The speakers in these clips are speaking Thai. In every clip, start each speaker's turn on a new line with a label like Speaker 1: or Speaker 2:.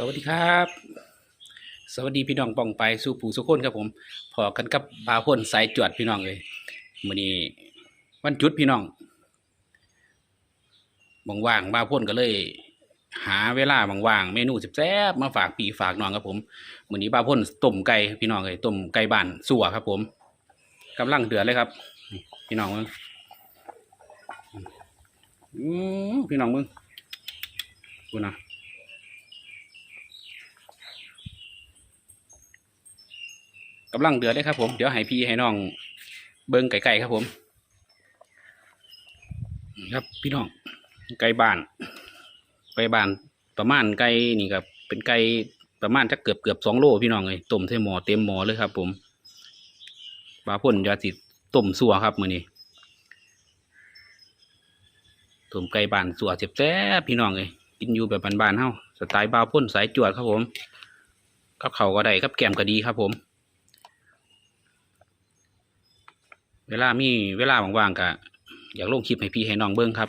Speaker 1: สวัสดีครับ สวัสดีพี่น้องปองไปสู่ผู้สุคนครับผมพอกันกับบาพ่นสายจวดพี่น้องเลยมื้อนี้วันจุดพี่น้องบางว่างบาพ่นก็เลย หาเวลาบางว่างเมนูแซ่บๆมาฝากพี่ฝากน้องครับผมมื้อนี้บาพ่นต้มไก่พี่น้องเลยต้มไก่บ้านสัวครับ ผมกำลังเดือดเลยครับพี่น้องมึงพี่น้องมึงดูนะ กำลังเดือดเลยครับผม เดี๋ยวให้พี่ให้น้องเบิ้งไก่ๆครับผมครับพี่น้องไก่บ้านไก่บ้านประมาณไก่นี่ครับเป็นไก่ประมาณจะเกือบเกือบสองโลพี่น้องเลยต้มใส่หมอเต็มหมอเลยครับ ผมปลาพ่นยาสิต้มสัวครับมือนี้ต้มไก่บ้านสัวเจ็บแซ่พี่น้องเลยกินอยู่แบบบ้านๆเฮาสไตล์บาวพ่นสายจวดครับผมกับเขาก็ได้กับแกมก็ดีครับผม เวลามีเวลาว่างๆกะอยากลงคลิปให้พี่ให้น้องเบิ้งครับ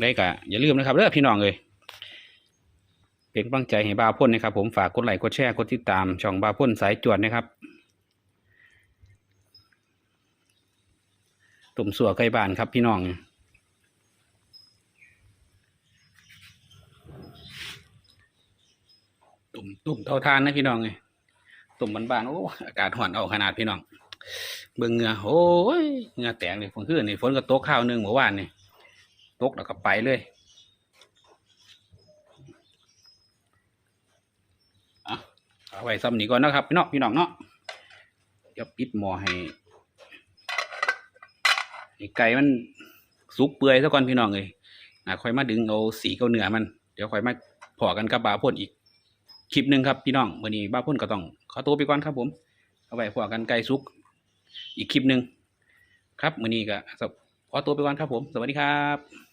Speaker 1: ได้กะอย่าลืมนะครับเด้อพี่น้องเลยเป็นกำลังใจให้บาพ่นนะครับ ผมฝากกดไลค์กดแชร์กดติดตามช่องบาพ่นสายจวดนะครับตุ่มสัวไก่บ้านครับพี่น้องตุ่มตุ่มเตาทานนะพี่น้องเลยตุ่มบ้านๆโอ้อากาศห่อนเอาขนาดพี่น้อง เบิ่งเงือโอ้ยเงือแตกเลยฝนขึ้นนี่ฝนก็ตกข้าวหนึ่งเมื่อวานนี่ตกแล้วก็ไปเลยอะเอาไว้ซ้ำนี้ก่อนนะครับพี่น้องพี่น้องเนาะเดี๋ยวปิดหม้อให้ไก่มันสุกเปื่อยซะก่อนพี่น้องเลยนะค่อยมาดึงเอาสีเกาเนื้อมัน เดี๋ยวค่อยมาพอกันกับบาพ่นอีกคลิปหนึ่งครับพี่น้องวันนี้บาพ่นก็ต้องขอตัวไปก่อนครับผม เอาไว้พอกันไก่สุก อีกคลิปหนึ่งครับมือนี้ก็ขอตัวไปก่อนครับผม สวัสดีครับ